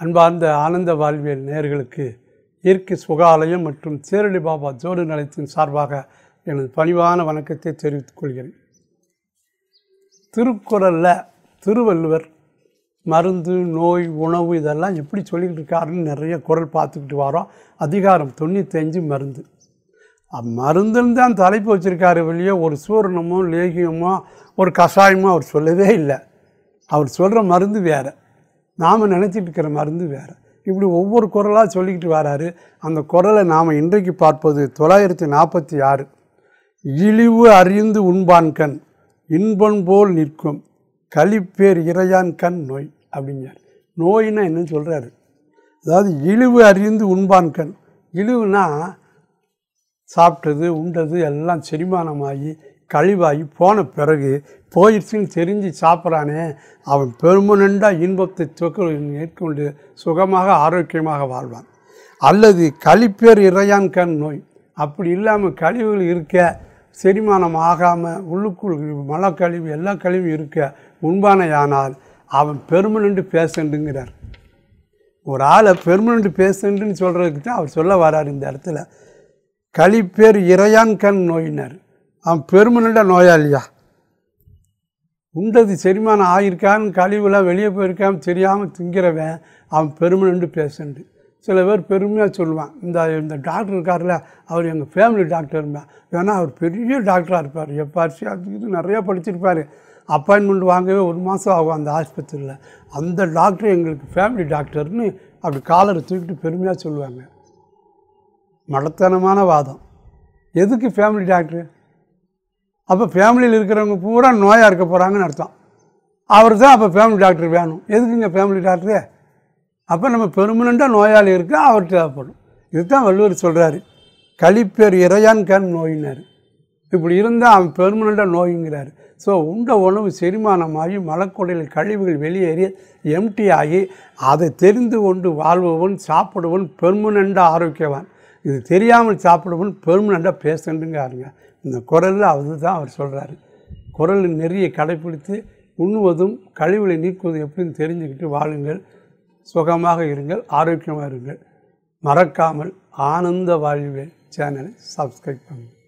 அன்பார்ந்த ஆனந்த வாழ்வியல் நேயர்களுக்கு இயற்கை சுகாலயம் மற்றும் சேரடி பாபா ஜோடு நிலையத்தின் சார்பாக எனது பணிவான வணக்கத்தை தெரிவித்துக் கொள்கிறேன். திருக்குறளில் திருவள்ளுவர் மருந்து நோய் உணவு இதெல்லாம் எப்படி சொல்லிக்கிட்டு இருக்காருன்னு நிறைய குரல் பார்த்துக்கிட்டு வரோம். அதிகாரம் தொண்ணூத்தஞ்சு மருந்து. மருந்துன்னு தான் தலைப்பு வச்சுருக்காரு வெளியே. ஒரு சூரணமோ லேகியமோ ஒரு கஷாயமோ அவர் சொல்லவே இல்லை. அவர் சொல்கிற மருந்து வேறு. நாம் நினச்சிட்டு இருக்கிற மருந்து வேறு. இப்படி ஒவ்வொரு குரலாக சொல்லிக்கிட்டு வராரு. அந்த குரலை நாம் இன்றைக்கு பார்ப்பது தொள்ளாயிரத்தி நாற்பத்தி ஆறு. இழிவு அறிந்து உண்பான் கண் இன்பம் போல் நிற்கும் களிப்பேர் இறையான் கண் நோய் அப்படிங்கிறார். நோயின்னா என்னன்னு சொல்கிறாரு அதாவது இழிவு அறிந்து உண்பான் கண். இழிவுனா சாப்பிட்டது உண்டது எல்லாம் செரிமானமாகி கழிவாகி போன பிறகு போயிடுச்சுன்னு தெரிஞ்சு சாப்பிட்றானே அவன் பெருமனண்டாக இன்பத்தை சொக்க மேற்கொண்டு சுகமாக ஆரோக்கியமாக வாழ்வான். அல்லது கழிப்பேர் இறையான் கண் நோய். அப்படி இல்லாமல் கழிவுகள் இருக்க செரிமானம் ஆகாமல் உள்ளுக்குள் மழை கழிவு எல்லா கழிவும் இருக்க உண்பானையானால் அவன் பெருமனண்டு பேசண்டுங்கிறார். ஒரு ஆளை பெர்மனண்ட் பேஷண்ட்டுன்னு சொல்கிறதுக்கு தான் அவர் சொல்ல வரார் இந்த இடத்துல. களிப்பேர் இறையான் கண் நோயினர். அவன் பெர்மனண்ட்டாக நோயாளியா உண்டது செரிமானம் ஆகியிருக்கான்னு கழிவுலாம் வெளியே போயிருக்கான்னு தெரியாமல் திங்கிறவன் அவன் பெர்மனண்ட் பேஷண்ட்டு சில பேர் பெருமையாக சொல்லுவான். இந்த இந்த டாக்டர் இருக்கார்ல அவர் எங்கள் ஃபேமிலி டாக்டர்மா ஏன்னா அவர் பெரிய டாக்டராக இருப்பார். எப்பாச்சு அது இது நிறையா படிச்சிருப்பார். அப்பாயின்மெண்ட் வாங்கவே ஒரு மாதம் ஆகும் அந்த ஆஸ்பத்திரியில். அந்த டாக்டர் எங்களுக்கு ஃபேமிலி டாக்டர்னு அப்படி காலரை தூக்கிட்டு பெருமையாக சொல்லுவாங்க. மடத்தனமான வாதம். எதுக்கு ஃபேமிலி டாக்டர்? அப்போ ஃபேமிலியில் இருக்கிறவங்க பூரா நோயாக இருக்க போகிறாங்கன்னு அர்த்தம். அவர் தான் அப்போ ஃபேமிலி டாக்டர் வேணும். எதுக்குங்க ஃபேமிலி டாக்டரு அப்போ நம்ம பெருமனண்டாக நோயாளி இருக்கு அவர் தேவைப்படும். இதுதான் வள்ளுவர் சொல்கிறாரு கழிப்பேர் இறையான் கண் நோயினார். இப்படி இருந்தால் அவன் பெர்மனண்டாக நோய்ங்கிறார். ஸோ உண்ட உணவு செரிமானமாகி மலக்குடையில் கழிவுகள் வெளியேறி எம்டி ஆகி அதை தெரிந்து கொண்டு வாழ்பவன் சாப்பிடுவன் பெர்மனண்டாக ஆரோக்கியவான். இது தெரியாமல் சாப்பிடுவன் பெர்மனண்டாக பேசண்டுங்காருங்க இந்த குரலில் அதுதான் அவர் சொல்கிறாரு குரல் நெறியை கடைப்பிடித்து உண்ணுவதும் கழிவுகளை நீக்குவதும் எப்படின்னு தெரிஞ்சுக்கிட்டு வாழுங்கள். சுகமாக இருங்கள் ஆரோக்கியமாக இருங்கள். மறக்காமல் ஆனந்த வாழ்வே சேனலை சப்ஸ்கிரைப் பண்ணுங்கள்.